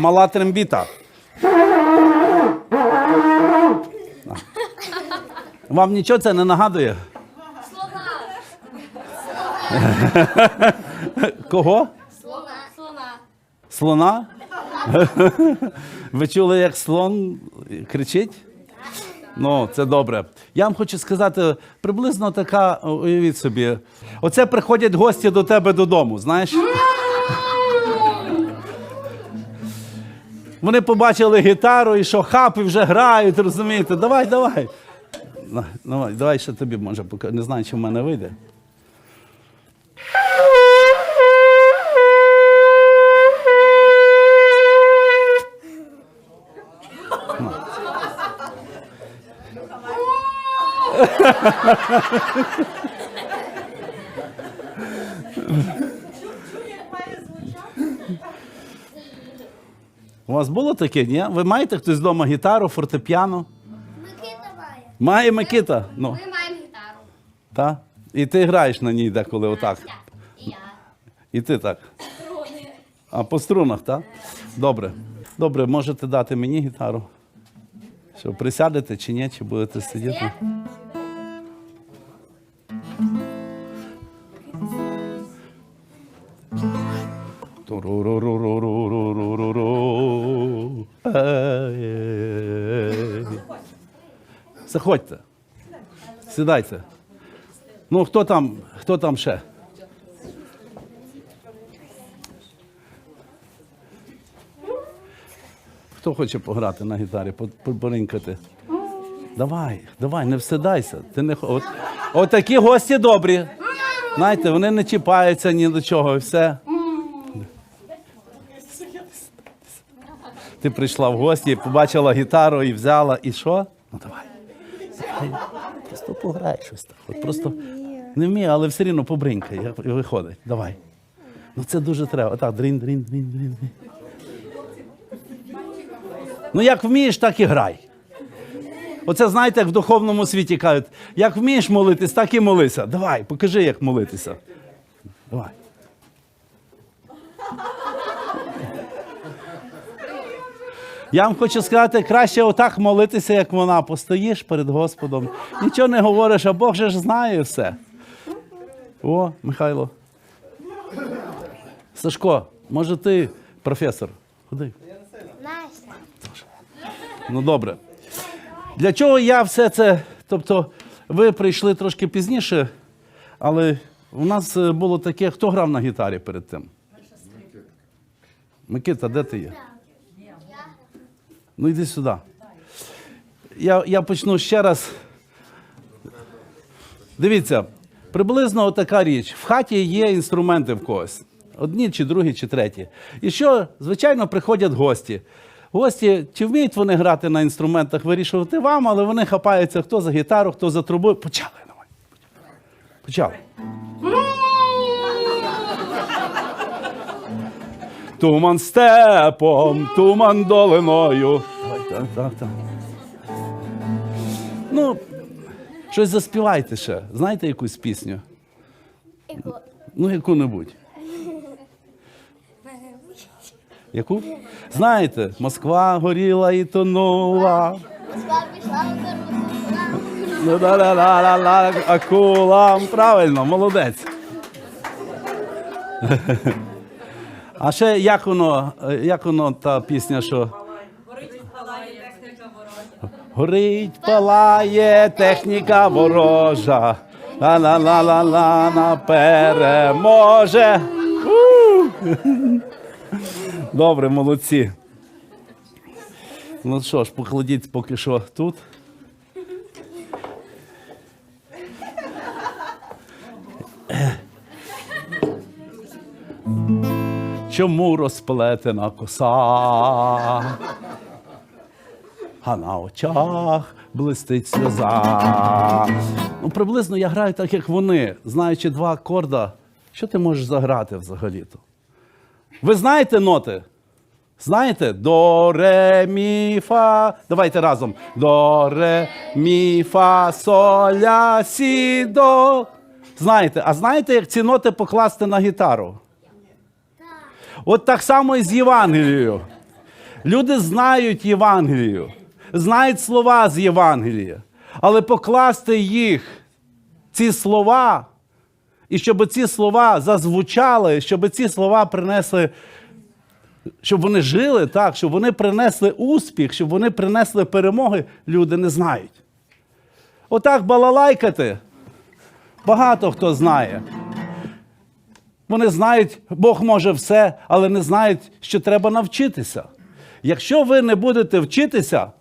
мала трембіта. Вам нічого це не нагадує? Кого? Слона. Слона. Слона? Ви чули, як слон кричить? Ну, це добре. Я вам хочу сказати, приблизно така, уявіть собі, оце приходять гості до тебе додому, знаєш? Вони побачили гітару і що хапи вже грають, розумієте? Давай, давай. Давай, давай ще тобі може поки не знаю, чи в мене вийде. У вас було таке, ні? Ви маєте хтось вдома гітару, фортепіано? Микита має. Має Микита. Ну, Ми маємо гітару. та? І ти граєш на ній деколи отак. Я. І ти так. Струни. А по струнах, так? Добре. Добре, можете дати мені гітару. Що, присядете чи ні, чи будете сидіти? Заходьте. Сідайте. Ну, хто там, хто там ще? Хто хоче пограти на гітарі, по- по- Давай, давай, не встидайся. Ти не... От, от такі гості добрі. Знаєте, вони не чіпаються ні до чого і все. Ти прийшла в гості, побачила гітару і взяла, і що? Ну давай. Просто пограй щось так. От просто не вмію, але все рівно побринькай, і виходить. Давай. Ну це дуже треба. Отак, дрін, дрін, дрін. дрін. Ну, як вмієш, так і грай. Оце знаєте, як в духовному світі кажуть, як вмієш молитись, так і молися. Давай, покажи, як молитися. Давай. Я вам хочу сказати, краще отак молитися, як вона. Постоїш перед Господом, нічого не говориш, а Бог же ж знає все. О, Михайло. Сашко, може ти професор? Ходи. Ну добре. Для чого я все це? Тобто, ви прийшли трошки пізніше, але у нас е, було таке, хто грав на гітарі перед тим? Микита, де ти є? Ну йди сюди. Я, я почну ще раз. Дивіться, приблизно така річ. В хаті є інструменти в когось. Одні, чи другі, чи треті. І що, звичайно, приходять гості. Гості, чи вміють вони грати на інструментах, вирішувати вам, але вони хапаються хто за гітару, хто за трубу. Почали. Давай. Почали. Туман степом, туман долиною. Так, так, так. Ну, щось заспівайте ще. Знаєте якусь пісню? Ну, яку-небудь. Яку? Знаєте, Москва горіла і тонула. Москва пішла в дорогу. Ну, акулам. Правильно, молодець. А ще як воно, як воно та пісня, що. Горить, палає техніка ворожа. Ла-ла-ла-ла-ла на переможе. Добре, молодці. Ну що ж, покладіть поки що тут. Чому розплетена коса? А на очах блистить сльоза. Ну, приблизно я граю так, як вони, знаючи два акорда. Що ти можеш заграти взагалі-то? Ви знаєте ноти? Знаєте? До, ре, мі, фа. Давайте разом. До, ре, мі, фа, соль, сі, до. Знаєте, а знаєте, як ці ноти покласти на гітару? От так само і з Євангелією. Люди знають Євангелію, знають слова з Євангелія, але покласти їх, ці слова, і щоб ці слова зазвучали, щоб ці слова принесли, щоб вони жили так, щоб вони принесли успіх, щоб вони принесли перемоги, люди не знають. Отак балалайкати багато хто знає. Вони знають, Бог може все, але не знають, що треба навчитися. Якщо ви не будете вчитися,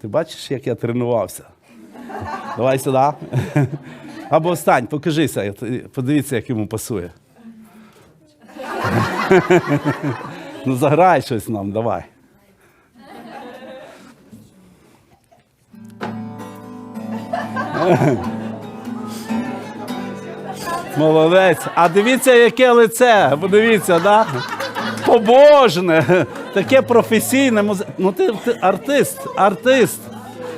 ти бачиш, як я тренувався? Давай сюди. Або встань, покажися, подивіться, як йому пасує. Ну, заграй щось нам, давай. Молодець. А дивіться, яке лице. Подивіться, да? Побожне, таке професійне музи... Ну, ти, ти артист, артист,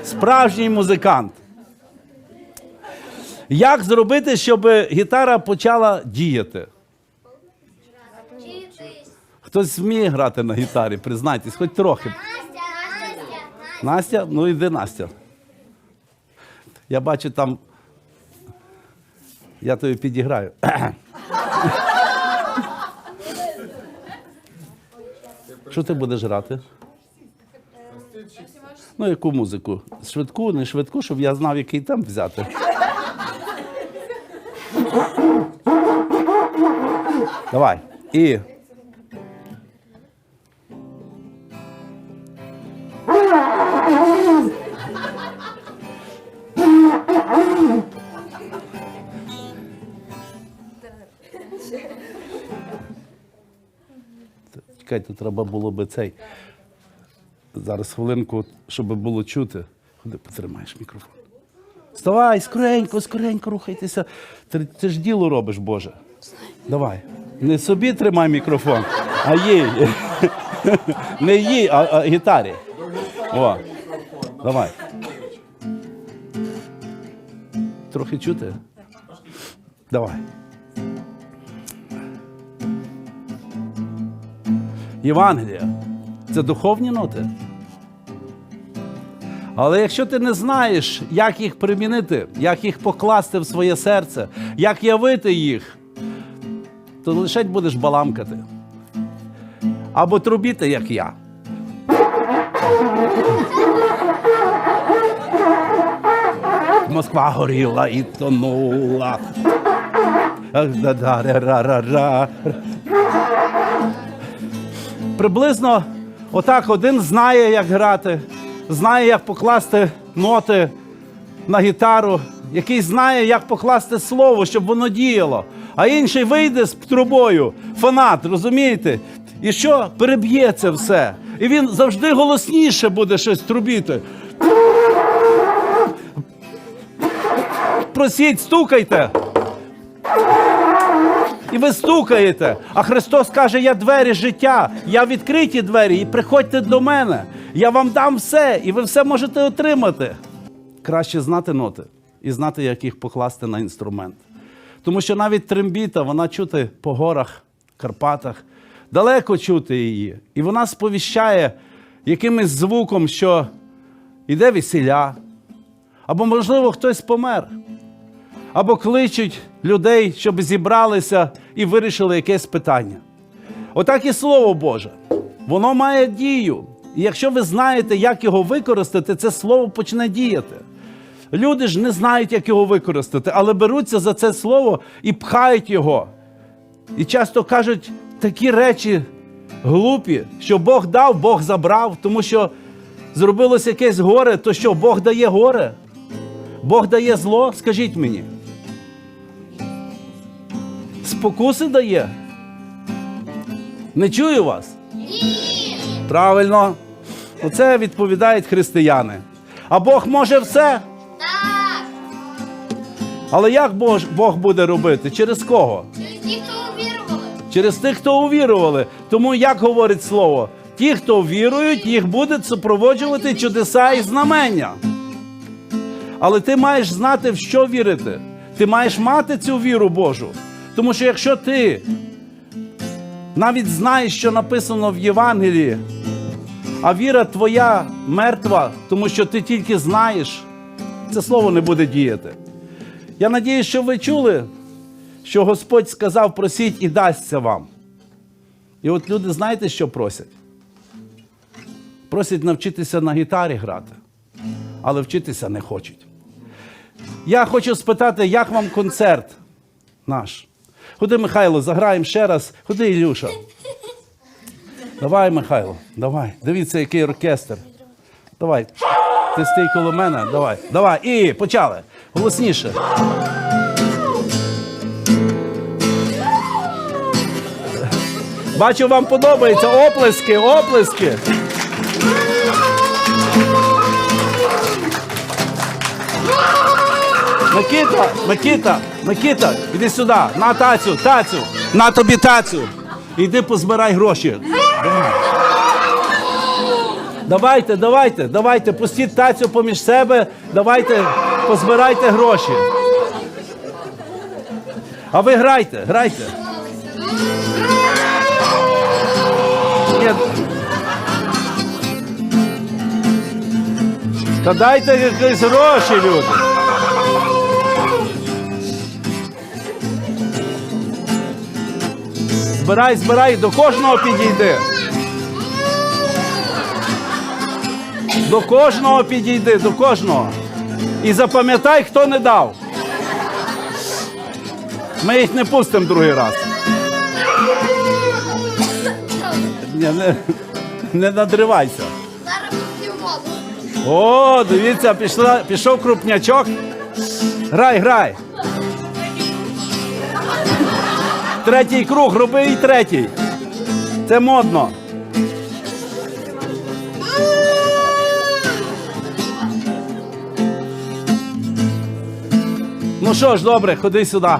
справжній музикант. Як зробити, щоб гітара почала діяти? Хтось вміє грати на гітарі, признайтесь, хоч трохи. Настя, Настя, Настя? Ну йди, Настя. Я бачу там. Я тобі підіграю. Що ти будеш грати? Ну, яку музику? Швидку, не швидку, щоб я знав, який темп взяти. Давай. І. треба було би цей. Зараз хвилинку, щоб було чути. Куди потримаєш мікрофон? Вставай, скоренько, скоренько рухайтеся. Ти, ти ж діло робиш, Боже. Давай. Не собі тримай мікрофон, а їй. Не їй, а, а гітарі. О. Давай. Трохи чути? Давай. Євангелія це духовні ноти. Але якщо ти не знаєш, як їх примінити, як їх покласти в своє серце, як явити їх, то лише будеш баламкати. Або трубіти, як я. Москва горіла і тонула. Приблизно отак один знає, як грати, знає, як покласти ноти на гітару, який знає, як покласти слово, щоб воно діяло. А інший вийде з трубою, фанат, розумієте? І що переб'є це все? І він завжди голосніше буде щось трубіти. Просіть, стукайте. І ви стукаєте. А Христос каже: Я двері життя, я відкриті двері, і приходьте до мене. Я вам дам все, і ви все можете отримати. Краще знати ноти і знати, як їх покласти на інструмент. Тому що навіть трембіта, вона чути по горах, Карпатах, далеко чути її. І вона сповіщає якимось звуком, що йде весілля, або, можливо, хтось помер або кличуть людей, щоб зібралися і вирішили якесь питання. Отак і Слово Боже. Воно має дію. І якщо ви знаєте, як його використати, це слово почне діяти. Люди ж не знають, як його використати, але беруться за це слово і пхають його. І часто кажуть такі речі глупі, що Бог дав, Бог забрав, тому що зробилось якесь горе, то що Бог дає горе? Бог дає зло, скажіть мені. Спокуси дає? Не чую вас? Ні. Правильно. Оце відповідають християни. А Бог може все. Так. Але як Бог, Бог буде робити? Через кого? Через ті, хто увірували. Через тих, хто увірували. Тому як говорить слово? Ті, хто вірують, їх будуть супроводжувати чудеса і знамення. Але ти маєш знати, в що вірити. Ти маєш мати цю віру Божу. Тому що якщо ти навіть знаєш, що написано в Євангелії, а віра твоя мертва, тому що ти тільки знаєш, це слово не буде діяти. Я надію, що ви чули, що Господь сказав: просіть і дасться вам. І от люди, знаєте, що просять? Просять навчитися на гітарі грати, але вчитися не хочуть. Я хочу спитати, як вам концерт наш? Ходи, Михайло, заграємо ще раз. Ходи, Ілюша. Давай, Михайло, давай. Дивіться, який оркестр. Давай. Ти стій коло мене. Давай. Давай. І почали. Голосніше. Бачу, вам подобається. Оплески, оплески. Микита, Микита, Микита, іди сюди, на тацю, тацю, на тобі тацю. Іди позбирай гроші. Давайте, давайте, давайте, пустіть тацю поміж себе, давайте, позбирайте гроші. А ви грайте, грайте. Та дайте якісь гроші, люди. Збирай, збирай, до кожного підійди. До кожного підійди, до кожного. І запам'ятай, хто не дав. Ми їх не пустимо другий раз. Ні, не, не надривайся. О, дивіться, пішла, пішов крупнячок. Грай, грай. Третій круг, роби і третій. Це модно. Ну що ж, добре, ходи сюди.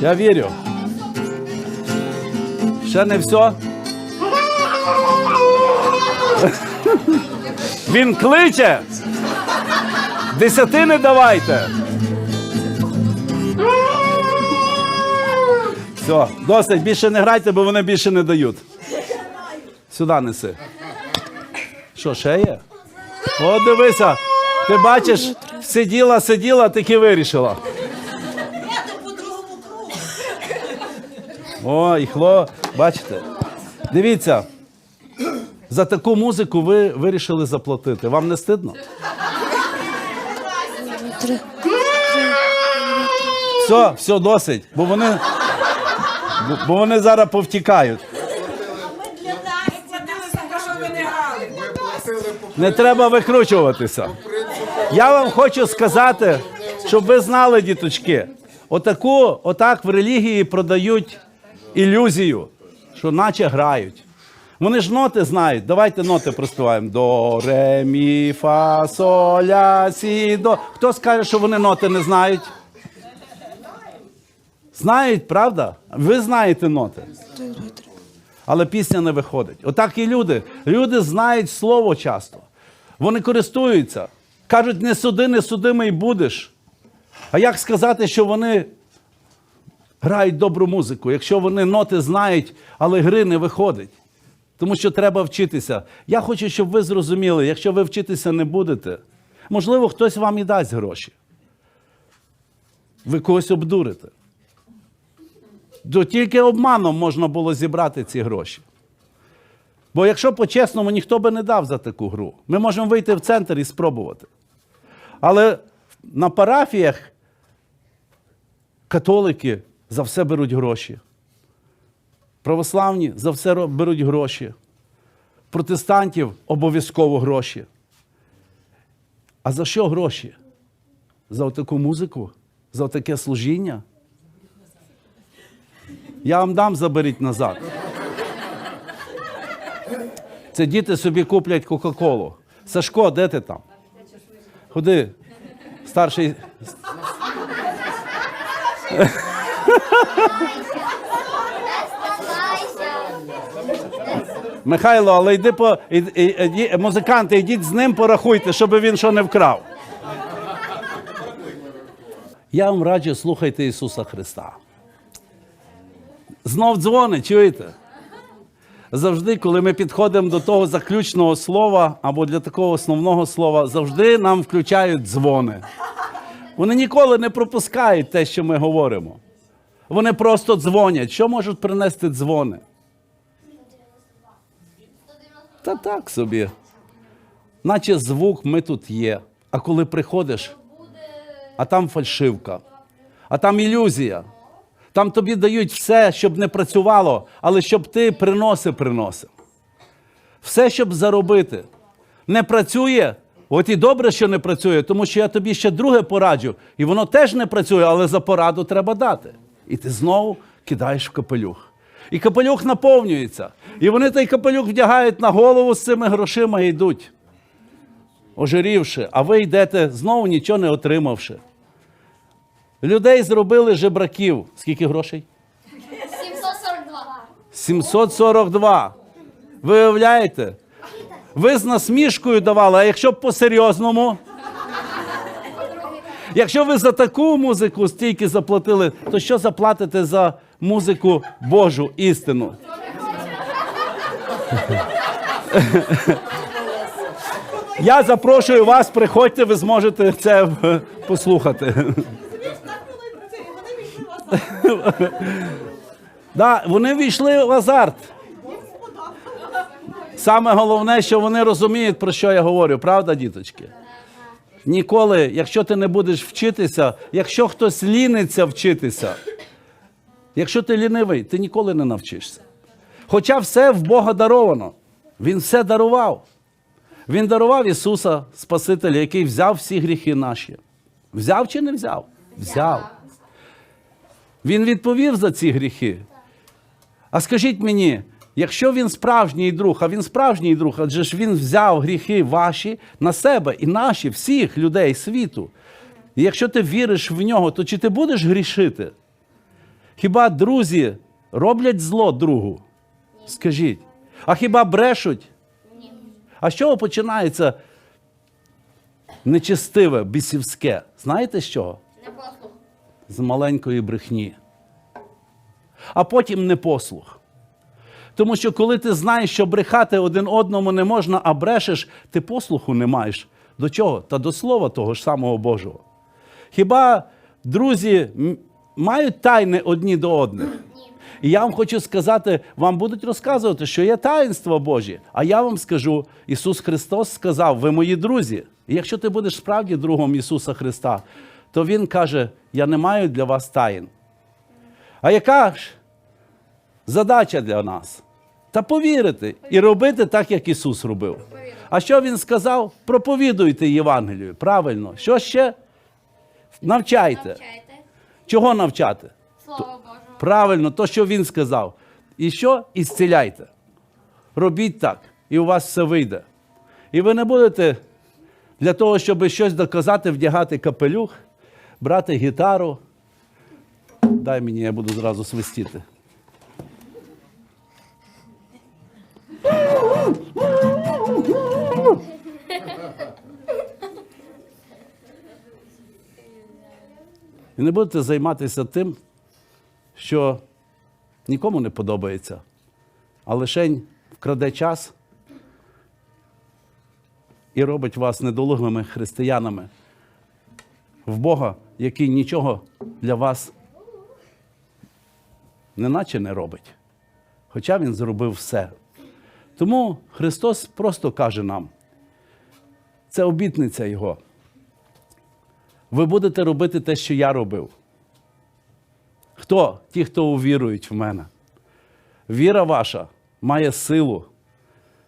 Я вірю. Ще не все. Він кличе. Десятини давайте. Все, досить, більше не грайте, бо вони більше не дають. Сюди неси. Що, ще є? О, дивися. Ти бачиш, сиділа, сиділа, таки вирішила. О, і хло, бачите. Дивіться, за таку музику ви вирішили заплатити. Вам не стидно? Все, все, досить, бо вони, бо- вони зараз повтікають. Не треба викручуватися. Я вам хочу сказати, щоб ви знали, діточки, отаку, отак в релігії продають ілюзію, що наче грають. Вони ж ноти знають. Давайте ноти проспіваємо. До, ре, мі, фа, соль, ля, сі, до. Хто скаже, що вони ноти не знають? Знають, правда? Ви знаєте ноти. Але пісня не виходить. Отак і люди. Люди знають слово часто. Вони користуються. Кажуть, не суди, не судимий будеш. А як сказати, що вони грають добру музику, якщо вони ноти знають, але гри не виходить? Тому що треба вчитися. Я хочу, щоб ви зрозуміли, якщо ви вчитися не будете, можливо, хтось вам і дасть гроші. Ви когось обдурите. То тільки обманом можна було зібрати ці гроші. Бо якщо по-чесному, ніхто би не дав за таку гру. Ми можемо вийти в центр і спробувати. Але на парафіях католики за все беруть гроші. Православні за все беруть гроші. Протестантів обов'язково гроші. А за що гроші? За таку музику? За таке служіння? Я вам дам, заберіть назад. Це діти собі куплять Кока-Колу. Сашко, де ти там? Ходи. Старший. Михайло, але йди по. музиканти, йдіть з ним, порахуйте, щоб він що не вкрав. Я вам раджу слухайте Ісуса Христа. Знов дзвони, чуєте? Завжди, коли ми підходимо до того заключного слова або для такого основного слова, завжди нам включають дзвони. Вони ніколи не пропускають те, що ми говоримо. Вони просто дзвонять. Що можуть принести дзвони? Та так собі. Наче звук ми тут є. А коли приходиш, а там фальшивка, а там ілюзія. Там тобі дають все, щоб не працювало, але щоб ти приноси приносив. Все, щоб заробити. Не працює. От і добре, що не працює, тому що я тобі ще друге пораджу. І воно теж не працює, але за пораду треба дати. І ти знову кидаєш в капелюх. І капелюх наповнюється. І вони той капелюх вдягають на голову з цими грошима і йдуть. Ожирівши, а ви йдете знову нічого не отримавши. Людей зробили жебраків. Скільки грошей? 742. 742. Ви уявляєте? Ви з насмішкою давали, а якщо б по-серйозному? Якщо ви за таку музику стільки заплатили, то що заплатите за музику Божу істину? Я запрошую вас, приходьте, ви зможете це послухати. Собі ж так були про це, і вони війшли в азарт. Да, вони війшли в азарт. Саме головне, що вони розуміють, про що я говорю, правда, діточки? Ніколи, якщо ти не будеш вчитися, якщо хтось ліниться вчитися, якщо ти лінивий, ти ніколи не навчишся. Хоча все в Бога даровано. Він все дарував. Він дарував Ісуса Спасителя, який взяв всі гріхи наші. Взяв чи не взяв? Взяв. Він відповів за ці гріхи. А скажіть мені, якщо він справжній друг, а він справжній друг, адже ж він взяв гріхи ваші на себе і наші, всіх людей світу. І якщо ти віриш в нього, то чи ти будеш грішити? Хіба друзі роблять зло другу? Скажіть. А хіба брешуть? А з чого починається нечестиве, бісівське? Знаєте з чого? З маленької брехні, а потім непослух. Тому що коли ти знаєш, що брехати один одному не можна, а брешеш, ти послуху не маєш. До чого? Та до слова того ж самого Божого. Хіба друзі мають тайни одні до одних? І я вам хочу сказати, вам будуть розказувати, що є таїнство Божі. А я вам скажу, Ісус Христос сказав, ви мої друзі. І якщо ти будеш справді другом Ісуса Христа, то Він каже: Я не маю для вас таїн. А яка ж задача для нас? Та повірити і робити так, як Ісус робив. А що Він сказав? Проповідуйте Євангелію. Правильно. Що ще? Навчайте. Чого навчати? Слово Божого. Правильно, то, що він сказав. І що? І зціляйте. Робіть так, і у вас все вийде. І ви не будете для того, щоб щось доказати, вдягати капелюх, брати гітару. Дай мені, я буду зразу свистіти. І не будете займатися тим, що нікому не подобається, а лишень вкраде час і робить вас недолугими християнами в Бога, який нічого для вас неначе не робить. Хоча Він зробив все. Тому Христос просто каже нам, це обітниця Його. Ви будете робити те, що я робив. Хто? Ті, хто увірують в мене. Віра ваша має силу,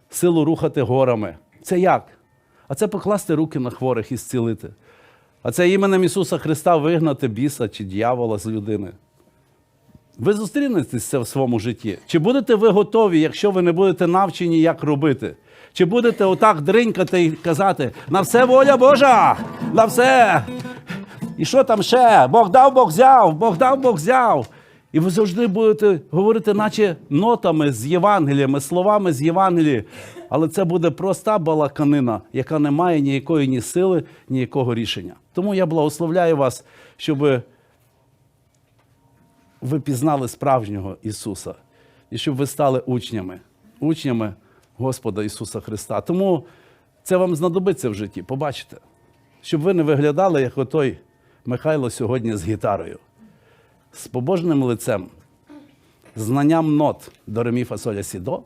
силу рухати горами. Це як? А це покласти руки на хворих і зцілити. А це іменем Ісуса Христа вигнати біса чи дьявола з людини. Ви зустрінетесь це в своєму житті. Чи будете ви готові, якщо ви не будете навчені, як робити? Чи будете отак дринькати і казати: на все воля Божа! На все! І що там ще? Бог дав, Бог взяв, Бог дав, Бог взяв. І ви завжди будете говорити, наче нотами з Євангеліями, словами з Євангелії. Але це буде проста балаканина, яка не має ніякої ні сили, ніякого рішення. Тому я благословляю вас, щоб ви пізнали справжнього Ісуса і щоб ви стали учнями, учнями Господа Ісуса Христа. Тому це вам знадобиться в житті, побачите, щоб ви не виглядали, як отой Михайло сьогодні з гітарою, з побожним лицем, знанням нот до ремі фасоля сідо,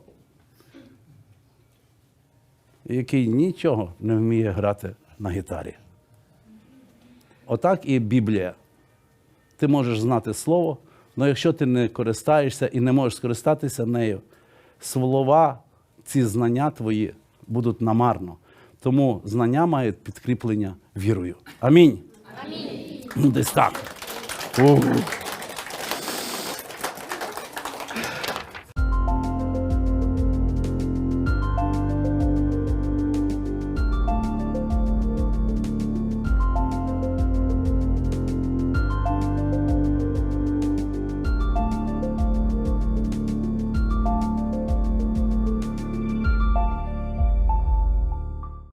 який нічого не вміє грати на гітарі. Отак і Біблія. Ти можеш знати слово, але якщо ти не користаєшся і не можеш скористатися нею, слова, ці знання твої будуть намарно. Тому знання мають підкріплення вірою. Амінь. Амінь. Десь так. Ух.